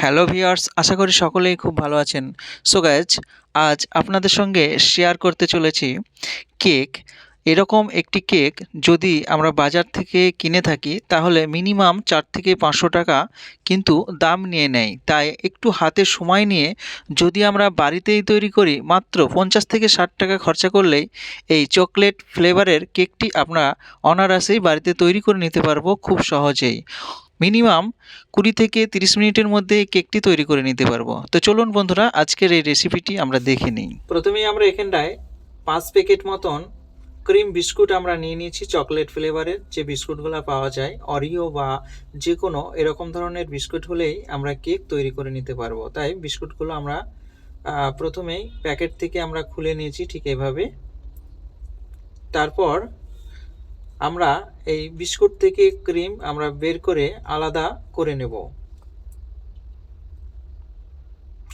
Hello viewers, আশা করি সকলেই খুব ভালো আছেন। সো গাইজ আজ আপনাদের সঙ্গে শেয়ার করতে চলেছি কেক। এরকম একটি কেক যদি আমরা বাজার থেকে কিনে থাকি, তাহলে মিনিমাম চার থেকে পাঁচশো টাকা কিন্তু দাম নিয়ে নেয়। তাই একটু হাতে সময় নিয়ে যদি আমরা বাড়িতেই তৈরি করি, মাত্র পঞ্চাশ থেকে ষাট টাকা খরচা করলেই এই চকলেট ফ্লেভারের কেকটি আমরা অনারাসেই বাড়িতে তৈরি করে নিতে পারব খুব সহজেই। মিনিমাম কুড়ি থেকে তিরিশ মিনিটের মধ্যে কেকটি তৈরি করে নিতে পারব। তো চলুন বন্ধুরা, আজকের এই রেসিপিটি আমরা দেখে নিই। প্রথমেই আমরা এখানটায় পাঁচ প্যাকেট মতন ক্রিম বিস্কুট আমরা নিয়ে নিয়েছি, চকলেট ফ্লেভারের। যে বিস্কুটগুলো পাওয়া যায় অরিও বা যে কোনো এরকম ধরনের বিস্কুট হলেই আমরা কেক তৈরি করে নিতে পারব। তাই বিস্কুটগুলো আমরা প্রথমেই প্যাকেট থেকে আমরা খুলে নিয়েছি ঠিক এভাবে। তারপর আমরা এই বিস্কুট থেকে ক্রিম আমরা বের করে আলাদা করে নেব।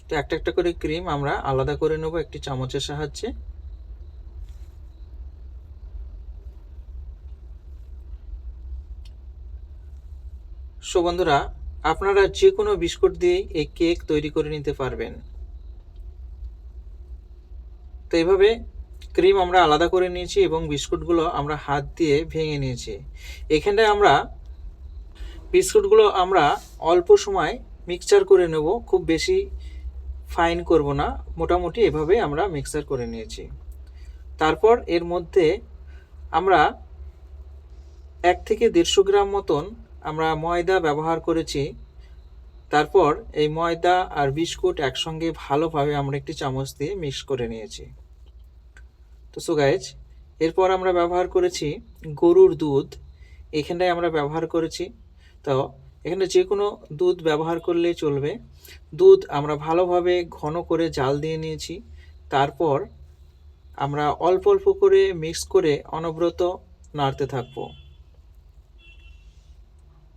তো একটা একটা করে ক্রিম আমরা আলাদা করে নেব একটি চামচের সাহায্যে। সো বন্ধুরা, আপনারা যে কোনো বিস্কুট দিয়েই এই কেক তৈরি করে নিতে পারবেন। তো এইভাবে ক্রিম আমরা আলাদা করে নিয়েছি এবং বিস্কুটগুলো আমরা হাত দিয়ে ভেঙে নিয়েছি। এখানটায় আমরা বিস্কুটগুলো আমরা অল্প সময় মিক্সচার করে নেব, খুব বেশি ফাইন করব না, মোটামুটি এভাবে আমরা মিক্সচার করে নিয়েছি। তারপর এর মধ্যে আমরা এক থেকে দেড়শো গ্রাম মতন আমরা ময়দা ব্যবহার করেছি। তারপর এই ময়দা আর বিস্কুট একসঙ্গে ভালোভাবে আমরা একটি চামচ দিয়ে মিক্স করে নিয়েছি। তো সো গাইজ এরপর আমরা ব্যবহার করেছি গরুর দুধ। এখানটায় আমরা ব্যবহার করেছি। তো এখানে যে কোনো দুধ ব্যবহার করলেই চলবে। দুধ আমরা ভালোভাবে ঘন করে জাল দিয়ে নিয়েছি। তারপর আমরা অল্প অল্প করে মিক্স করে অনবরত নাড়তে থাকব।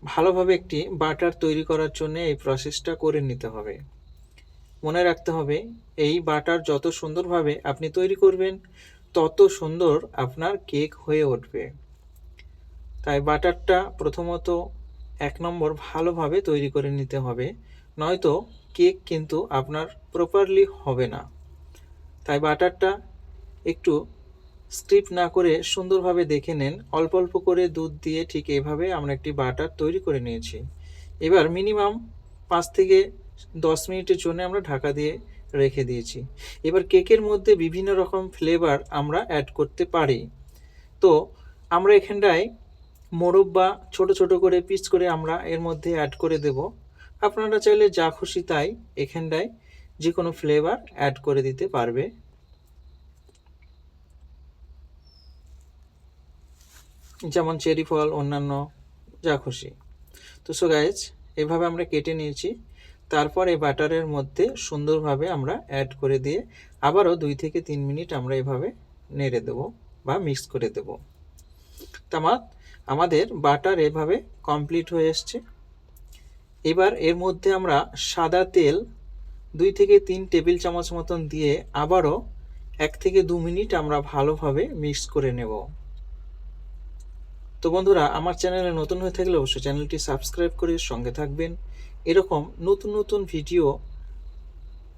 ভালোভাবে একটি বাটার তৈরি করার জন্য এই প্রসেসটা করে নিতে হবে। মনে রাখতে হবে, এই বাটার যত সুন্দরভাবে আপনি তৈরি করবেন তত সুন্দর আপনার কেক হয়ে উঠবে। তাই বাটারটা প্রথমত এক নম্বর ভালোভাবে তৈরি করে নিতে হবে, নয়তো কেক কিন্তু আপনার প্রপারলি হবে না। তাই বাটারটা একটু স্ক্রিপ্ট না করে সুন্দরভাবে দেখে নেন, অল্প অল্প করে দুধ দিয়ে ঠিক এভাবে আমরা একটি বাটার তৈরি করে নিয়েছি। এবার মিনিমাম পাঁচ থেকে দশ মিনিটের জন্য আমরা ঢাকা দিয়ে রেখে দিয়েছি। এবার কেকের মধ্যে বিভিন্ন রকম ফ্লেভার আমরা অ্যাড করতে পারি। তো আমরা এখানটায় মোরব্বা ছোট ছোট করে পিস করে আমরা এর মধ্যে অ্যাড করে দেব। আপনারা চাইলে যা খুশি তাই এখানটায় যে কোনো ফ্লেভার অ্যাড করে দিতে পারবে। যেমন চেরি ফল, অন্যান্য যা খুশি। তো সো গাইজ এভাবে আমরা কেটে নিয়েছি। তারপর এই বাটারের মধ্যে সুন্দরভাবে আমরা অ্যাড করে দিয়ে আবারও দুই থেকে তিন মিনিট আমরা এভাবে নেড়ে দেব বা মিক্স করে দেব। তামাত, আমাদের বাটার এভাবে কমপ্লিট হয়ে এসছে। এবার এর মধ্যে আমরা সাদা তেল দুই থেকে তিন টেবিল চামচ মতন দিয়ে আবারও এক থেকে দু মিনিট আমরা ভালোভাবে মিক্স করে নেব। তো বন্ধুরা, আমার চ্যানেলে নতুন হয়ে থাকলে অবশ্যই চ্যানেলটি সাবস্ক্রাইব করে সঙ্গে থাকবেন। এরকম নতুন নতুন ভিডিও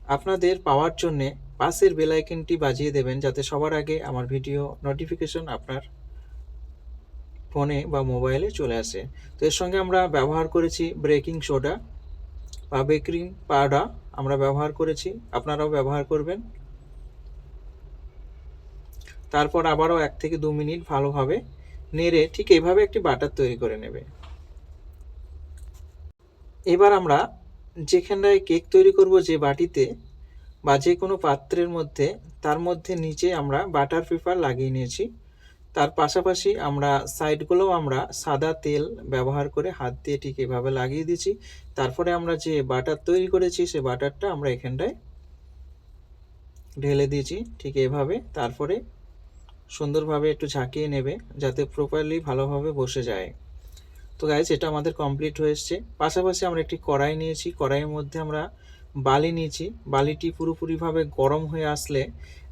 আপনাদের পাওয়ার জন্যে পাশের বেল বাজিয়ে দেবেন যাতে সবার আগে আমার ভিডিও নোটিফিকেশন আপনার ফোনে বা মোবাইলে চলে আসে। তো এর সঙ্গে আমরা ব্যবহার করেছি ব্রেকিং সোডা বা বেকিং পাউডার আমরা ব্যবহার করেছি, আপনারাও ব্যবহার করবেন। তারপর আবারও এক থেকে দু মিনিট ভালোভাবে নেড়ে ঠিক এইভাবে একটি বাটার তৈরি করে নেবে। এবার আমরা যেখানটায় কেক তৈরি করব যে বাটিতে বা যে কোনো পাত্রের মধ্যে, তার মধ্যে নিচে আমরা বাটার পেপার লাগিয়ে নিয়েছি। তার পাশাপাশি আমরা সাইডগুলোও আমরা সাদা তেল ব্যবহার করে হাত দিয়ে ঠিক এভাবে লাগিয়ে দিয়েছি। তারপরে আমরা যে বাটার তৈরি করেছি, সে বাটারটা আমরা এখানটায় ঢেলে দিয়েছি ঠিক এভাবে। তারপরে সুন্দরভাবে একটু ঝাঁকিয়ে নেবে যাতে প্রপারলি ভালোভাবে বসে যায়। তো গাইজ এটা আমাদের কমপ্লিট হয়ে এসছে। পাশাপাশি আমরা একটি কড়াই নিয়েছি। কড়াইয়ের মধ্যে আমরা বালি নিয়েছি। বালিটি পুরোপুরিভাবে গরম হয়ে আসলে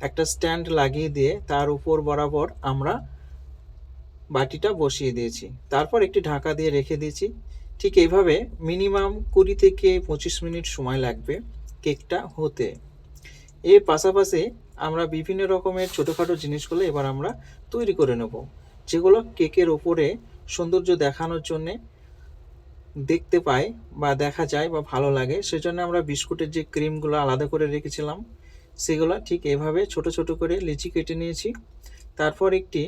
একটা স্ট্যান্ড লাগিয়ে দিয়ে তার উপর বরাবর আমরা বাটিটা বসিয়ে দিয়েছি। তারপর একটি ঢাকা দিয়ে রেখে দিয়েছি। ঠিক এইভাবে মিনিমাম কুড়ি থেকে পঁচিশ মিনিট সময় লাগবে কেকটা হতে। এর পাশাপাশি আমরা বিভিন্ন রকমের ছোটোখাটো জিনিসগুলো এবার আমরা তৈরি করে নেব, যেগুলো কেকের ওপরে সৌন্দর্য দেখানোর জন্যে দেখতে পাই বা দেখা যায় বা ভালো লাগে। সেজন্য আমরা বিস্কুটের যে ক্রিমগুলো আলাদা করে রেখেছিলাম, সেগুলো ঠিক এভাবে ছোট ছোট করে লিচি কেটে নিয়েছি। তারপর একটি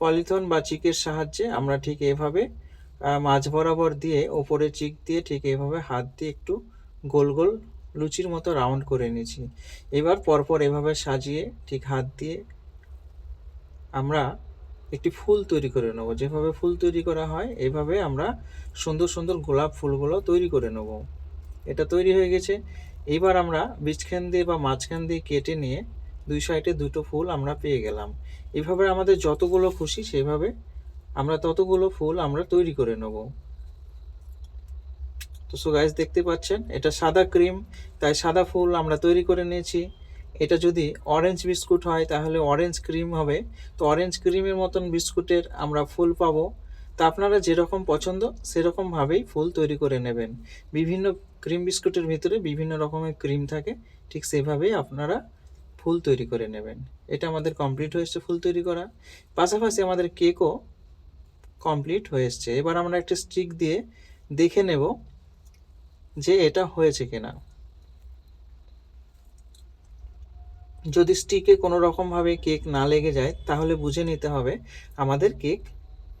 পলিথন বা চিকের সাহায্যে আমরা ঠিক এভাবে মাঝ বরাবর দিয়ে ওপরে চিক দিয়ে ঠিক এভাবে হাত দিয়ে একটু গোল গোল লুচির মতো রাউন্ড করে নিয়েছি। এবার পরপর এভাবে সাজিয়ে ঠিক হাত দিয়ে আমরা একটি ফুল তৈরি করে নেব। যেভাবে ফুল তৈরি করা হয়, এভাবে আমরা সুন্দর সুন্দর গোলাপ ফুলগুলো তৈরি করে নেব। এটা তৈরি হয়ে গেছে। এবার আমরা বীজখান দিয়ে বা মাঝখান দিয়ে কেটে নিয়ে দুই সাইডে দুটো ফুল আমরা পেয়ে গেলাম। এভাবে আমাদের যতগুলো খুশি সেভাবে আমরা ততগুলো ফুল আমরা তৈরি করে নেব। তো সো গাইজ দেখতে পাচ্ছেন, এটা সাদা ক্রিম, তাই সাদা ফুল আমরা তৈরি করে নিয়েছি। এটা যদি অরেঞ্জ বিস্কুট হয়, তাহলে অরেঞ্জ ক্রিম হবে। তো অরেঞ্জ ক্রিমের মতন বিস্কুটের আমরা ফুল পাবো। তা আপনারা যেরকম পছন্দ, সেরকমভাবেই ফুল তৈরি করে নেবেন। বিভিন্ন ক্রিম বিস্কুটের ভিতরে বিভিন্ন রকমের ক্রিম থাকে, ঠিক সেভাবেই আপনারা ফুল তৈরি করে নেবেন। এটা আমাদের কমপ্লিট হয়েছে ফুল তৈরি করা। পাশাপাশি আমাদের কেকও কমপ্লিট হয়ে এবার আমরা একটা স্টিক দিয়ে দেখে নেব যে এটা হয়েছে কিনা। যদি স্টিকে কোনো রকমভাবে কেক না লেগে যায়, তাহলে বুঝে নিতে হবে আমাদের কেক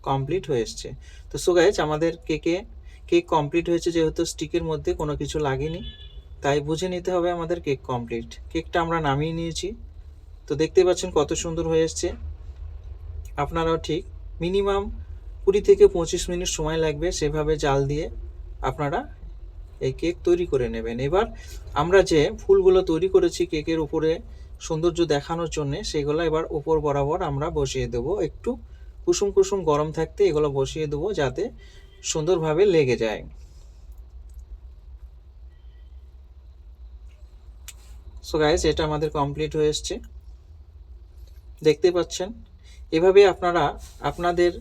কমপ্লিট হয়ে এসছে। তো সো গাইজ আমাদের কেকে কেক কমপ্লিট হয়েছে যেহেতু স্টিকের মধ্যে কোনো কিছু লাগেনি, তাই বুঝে নিতে হবে আমাদের কেক কমপ্লিট কেকটা আমরা নামিয়ে নিয়েছি। তো দেখতে পাচ্ছেন কত সুন্দর হয়ে এসছে। আপনারাও ঠিক মিনিমাম কুড়ি থেকে পঁচিশ মিনিট সময় লাগবে সেভাবে জাল দিয়ে আপনারা এই কেক তৈরি করে নেবেন। এবার আমরা যে ফুলগুলো তৈরি করেছি কেকের উপরে সৌন্দর্য দেখানোর জন্য সেগুলো এবার উপর বরাবর আমরা বসিয়ে দেবো। একটু কুসুম কুসুম গরম থাকতে এগুলো বসিয়ে দেবো যাতে সুন্দরভাবে লেগে যায়। সো গাইজ এটা আমাদের কমপ্লিট হয়ে এসছে। দেখতে পাচ্ছেন? এভাবে আপনারা আপনাদের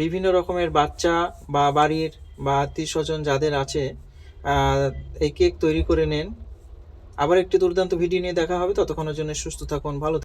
বিভিন্ন রকমের বাচ্চা বা বাড়ির বা আত্মীয় স্বজন যাদের আছে এই কেক তৈরি করে নেন। আবার একটি দুর্দান্ত ভিডিও নিয়ে দেখা হবে ততক্ষণের জন্য সুস্থ থাকুন ভালো।